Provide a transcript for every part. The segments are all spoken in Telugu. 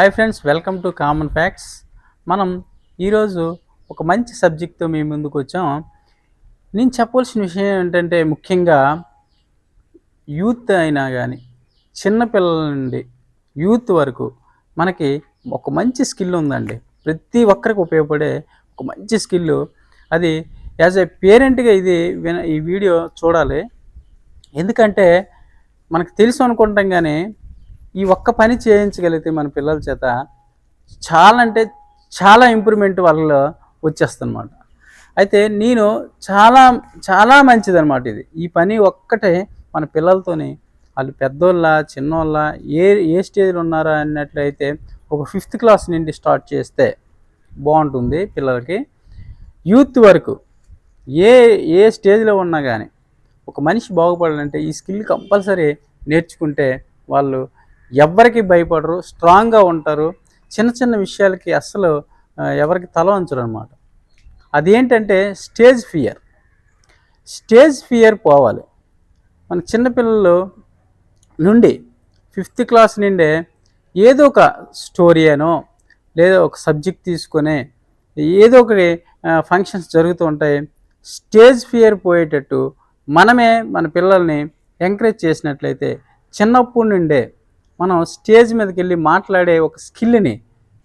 Hi friends welcome to common facts మనం ఈరోజు ఒక మంచి సబ్జెక్ట్తో మేము ముందుకు వచ్చాం. నేను చెప్పవలసిన విషయం ఏంటంటే ముఖ్యంగా యూత్ అయినా కానీ చిన్నపిల్లల నుండి యూత్ వరకు మనకి ఒక మంచి స్కిల్ ఉందండి. ప్రతి ఒక్కరికి ఉపయోగపడే ఒక మంచి స్కిల్ అది యాజ్ ఏ పేరెంట్గా ఇది విన ఈ వీడియో చూడాలి. ఎందుకంటే మనకు తెలుసు అనుకుంటాం కానీ ఈ ఒక్క పని చేయించగలిగితే మన పిల్లల చేత చాలా అంటే చాలా ఇంప్రూవ్మెంట్ వాళ్ళలో వచ్చేస్తుందన్నమాట. అయితే నేను చాలా చాలా మంచిదన్నమాట ఇది. ఈ పని ఒక్కటే మన పిల్లలతోని వాళ్ళు పెద్దోళ్ళ చిన్నోళ్ళ ఏ ఏ స్టేజ్లో ఉన్నారా అన్నట్లయితే ఒక ఫిఫ్త్ క్లాస్ నుండి స్టార్ట్ చేస్తే బాగుంటుంది పిల్లలకి. యూత్ వరకు ఏ ఏ స్టేజ్లో ఉన్నా కానీ ఒక మనిషి బాగుపడాలంటే ఈ స్కిల్ కంపల్సరీ నేర్చుకుంటే వాళ్ళు ఎవ్వరికి భయపడరు స్ట్రాంగ్గా ఉంటారు. చిన్న చిన్న విషయాలకి అస్సలు ఎవరికి తల వంచరు అనమాట అదేంటంటే స్టేజ్ ఫియర్. స్టేజ్ ఫియర్ పోవాలి. మన చిన్నపిల్లలు నుండి ఫిఫ్త్ క్లాస్ నుండే ఏదో ఒక స్టోరీ అనో లేదా ఒక సబ్జెక్ట్ తీసుకొని ఏదో ఒకటి ఫంక్షన్స్ జరుగుతూ ఉంటాయి. స్టేజ్ ఫియర్ పోయేటట్టు మనమే మన పిల్లల్ని ఎంకరేజ్ చేసినట్లయితే చిన్నప్పటి నుండే మనం స్టేజ్ మీదకి వెళ్ళి మాట్లాడే ఒక స్కిల్ని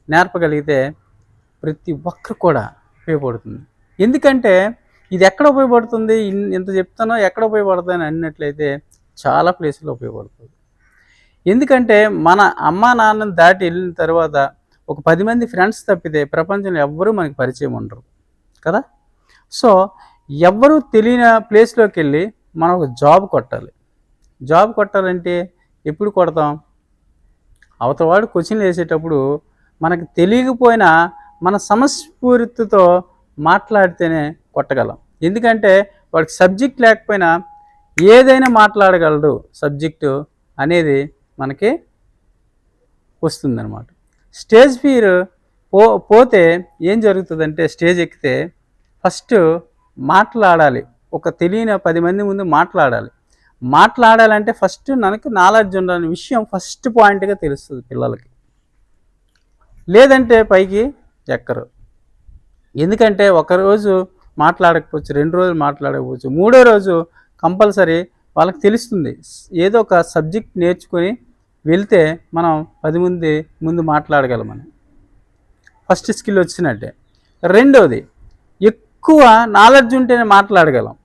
నేర్పగలిగితే ప్రతి ఒక్కరు కూడా ఉపయోగపడుతుంది. ఎందుకంటే ఇది ఎక్కడ ఉపయోగపడుతుంది? ఇన్- ఇంత చెప్తానో ఎక్కడ ఉపయోగపడుతుంది అని అన్నట్లయితే చాలా ప్లేసుల్లో ఉపయోగపడుతుంది. ఎందుకంటే మన అమ్మా నాన్నని దాటి వెళ్ళిన తర్వాత ఒక పది మంది ఫ్రెండ్స్ తప్పితే ప్రపంచంలో ఎవ్వరూ మనకి పరిచయం ఉండరు. కదా? సో ఎవ్వరూ తెలియని ప్లేస్లోకి వెళ్ళి మనం ఒక జాబ్ కొట్టాలి. జాబ్ కొట్టాలంటే ఎప్పుడు కొడతాం? అవతవాడు క్వశ్చన్లు వేసేటప్పుడు మనకు తెలియకపోయినా మన సమస్ఫూర్తితో మాట్లాడితేనే కొట్టగలం. ఎందుకంటే వాడికి సబ్జెక్ట్ లేకపోయినా ఏదైనా మాట్లాడగలడు సబ్జెక్టు అనేది మనకి వస్తుందన్నమాట. స్టేజ్ ఫీర్ పో పోతే ఏం జరుగుతుందంటే స్టేజ్ ఎక్కితే ఫస్ట్ మాట్లాడాలి. ఒక తెలియని పది మంది ముందు మాట్లాడాలి. మాట్లాడాలంటే ఫస్ట్ మనకు నాలెడ్జ్ ఉండాలనే విషయం ఫస్ట్ పాయింట్గా తెలుస్తుంది పిల్లలకి. లేదంటే పైకి ఎక్కరు. ఎందుకంటే ఒకరోజు మాట్లాడకపోవచ్చు రెండు రోజులు మాట్లాడకపోవచ్చు మూడో రోజు కంపల్సరీ వాళ్ళకి తెలుస్తుంది. ఏదో ఒక సబ్జెక్ట్ నేర్చుకొని వెళ్తే మనం పది మంది ముందు మాట్లాడగలమని ఫస్ట్ స్కిల్ వచ్చినట్టే. రెండోది ఎక్కువ నాలెడ్జ్ ఉంటేనే మాట్లాడగలం.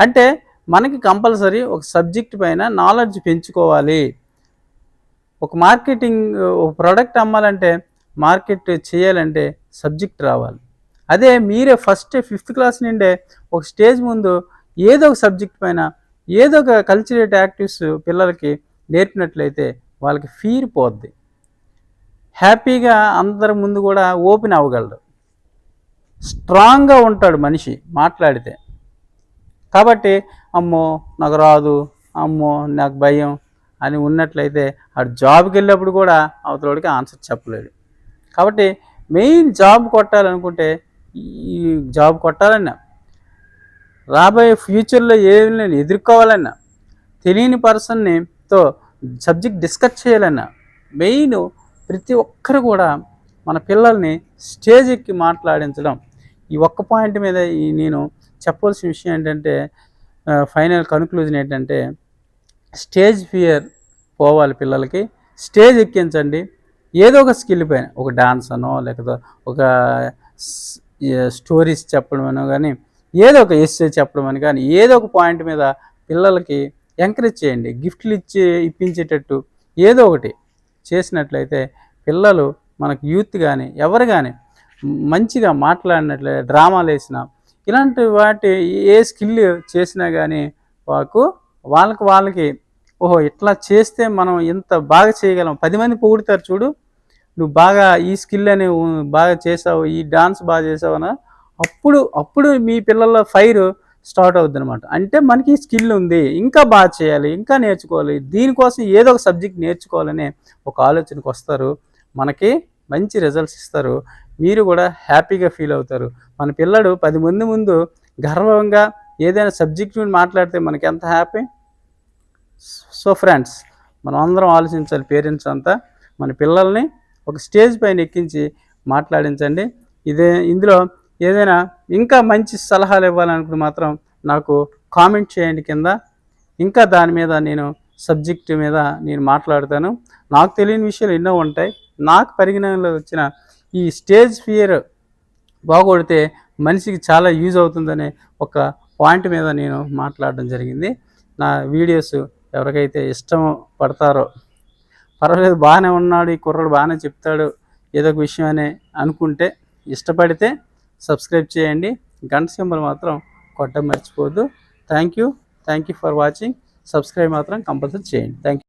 అంటే మనకి కంపల్సరీ ఒక సబ్జెక్ట్ పైన నాలెడ్జ్ పెంచుకోవాలి. ఒక మార్కెటింగ్ ఒక ప్రోడక్ట్ అమ్మాలంటే మార్కెట్ చేయాలంటే సబ్జెక్ట్ రావాలి. అదే మీరే ఫస్ట్ ఫిఫ్త్ క్లాస్ నుండే ఒక స్టేజ్ ముందు ఏదో ఒక సబ్జెక్ట్ పైన ఏదో ఒక కల్చరేట్ యాక్టివ్స్ పిల్లలకి నేర్పినట్లయితే వాళ్ళకి ఫీర్ పోద్ది. హ్యాపీగా అందరి ముందు కూడా ఓపెన్ అవ్వగలడు స్ట్రాంగ్గా ఉంటాడు మనిషి మాట్లాడితే. కాబట్టి అమ్మో నాకు రాదు అమ్మో నాకు భయం అని ఉన్నట్లయితే ఆ జాబ్కి వెళ్ళినప్పుడు కూడా అవతలవాడికి ఆన్సర్ చెప్పలేడు. కాబట్టి మెయిన్ జాబ్ కొట్టాలనుకుంటే ఈ జాబ్ కొట్టాలన్నా రాబోయే ఫ్యూచర్లో ఏమి నేను ఎదుర్కోవాలన్నా తెలియని పర్సన్ని తో సబ్జెక్ట్ డిస్కస్ చేయాలన్నా మెయిన్ ప్రతి ఒక్కరు కూడా మన పిల్లల్ని స్టేజ్ ఎక్కి మాట్లాడించడం ఈ ఒక్క పాయింట్ మీద నేను చెప్పవలసిన విషయం ఏంటంటే ఫైనల్ కన్క్లూజన్ ఏంటంటే స్టేజ్ ఫియర్ పోవాలి పిల్లలకి. స్టేజ్ ఎక్కించండి. ఏదో ఒక స్కిల్ పైన ఒక డాన్స్ అనో లేకపోతే ఒక స్టోరీస్ చెప్పడం అనో కానీ ఏదో ఒక ఎస్సే చెప్పడం అని కానీ ఏదో ఒక పాయింట్ మీద పిల్లలకి ఎంకరేజ్ చేయండి. గిఫ్ట్లు ఇచ్చి ఇప్పించేటట్టు ఏదో ఒకటి చేసినట్లయితే పిల్లలు మనకు యూత్ కానీ ఎవరు కానీ మంచిగా మాట్లాడినట్లే డ్రామాలు వేసినా ఇలాంటి వాటి ఏ స్కిల్ చేసినా కానీ వాకు వాళ్ళకి వాళ్ళకి ఓహో ఇట్లా చేస్తే మనం ఇంత బాగా చేయగలం. పది మంది పొగుడుతారు చూడు. నువ్వు బాగా ఈ స్కిల్ అని బాగా చేసావు ఈ డాన్స్ బాగా చేసావు అన్న అప్పుడు అప్పుడు మీ పిల్లల ఫైర్ స్టార్ట్ అవుద్ది అనమాట అంటే మనకి స్కిల్ ఉంది. ఇంకా బాగా చేయాలి ఇంకా నేర్చుకోవాలి. దీనికోసం ఏదో ఒక సబ్జెక్ట్ నేర్చుకోవాలనే ఒక ఆలోచనకు వస్తారు మనకి మంచి రిజల్ట్స్ ఇస్తారు. మీరు కూడా హ్యాపీగా ఫీల్ అవుతారు. మన పిల్లడు పది మంది ముందు గర్వంగా ఏదైనా సబ్జెక్ట్ మీద మాట్లాడితే మనకి ఎంత హ్యాపీ? సో ఫ్రెండ్స్ మనం అందరం ఆలోచించాలి పేరెంట్స్ అంతా. మన పిల్లల్ని ఒక స్టేజ్ పైన ఎక్కించి మాట్లాడించండి. ఇదే ఇందులో ఏదైనా ఇంకా మంచి సలహాలు ఇవ్వాలనుకుంటే మాత్రం నాకు కామెంట్ చేయండి కింద. ఇంకా దాని మీద నేను సబ్జెక్ట్ మీద నేను మాట్లాడతాను. నాకు తెలియని విషయాలు ఎన్నో ఉంటాయి. నాకు పరిజ్ఞానంలో వచ్చిన ఈ స్టేజ్ ఫియర్ బాగొడితే మనిషికి చాలా యూజ్ అవుతుందనే ఒక పాయింట్ మీద నేను మాట్లాడడం జరిగింది. నా వీడియోస్ ఎవరికైతే ఇష్టం పడతారో పర్వాలేదు బాగానే ఉన్నాడు ఈ కుర్రాడు బాగానే చెప్తాడు ఏదో ఒక విషయం అని అనుకుంటే ఇష్టపడితే సబ్స్క్రైబ్ చేయండి. గంట సింబల్ మాత్రం కొట్టడం మర్చిపోవద్దు. Thank you. Thank you for watching. Subscribe మాత్రం కంపల్సరీ చేయండి. Thank you.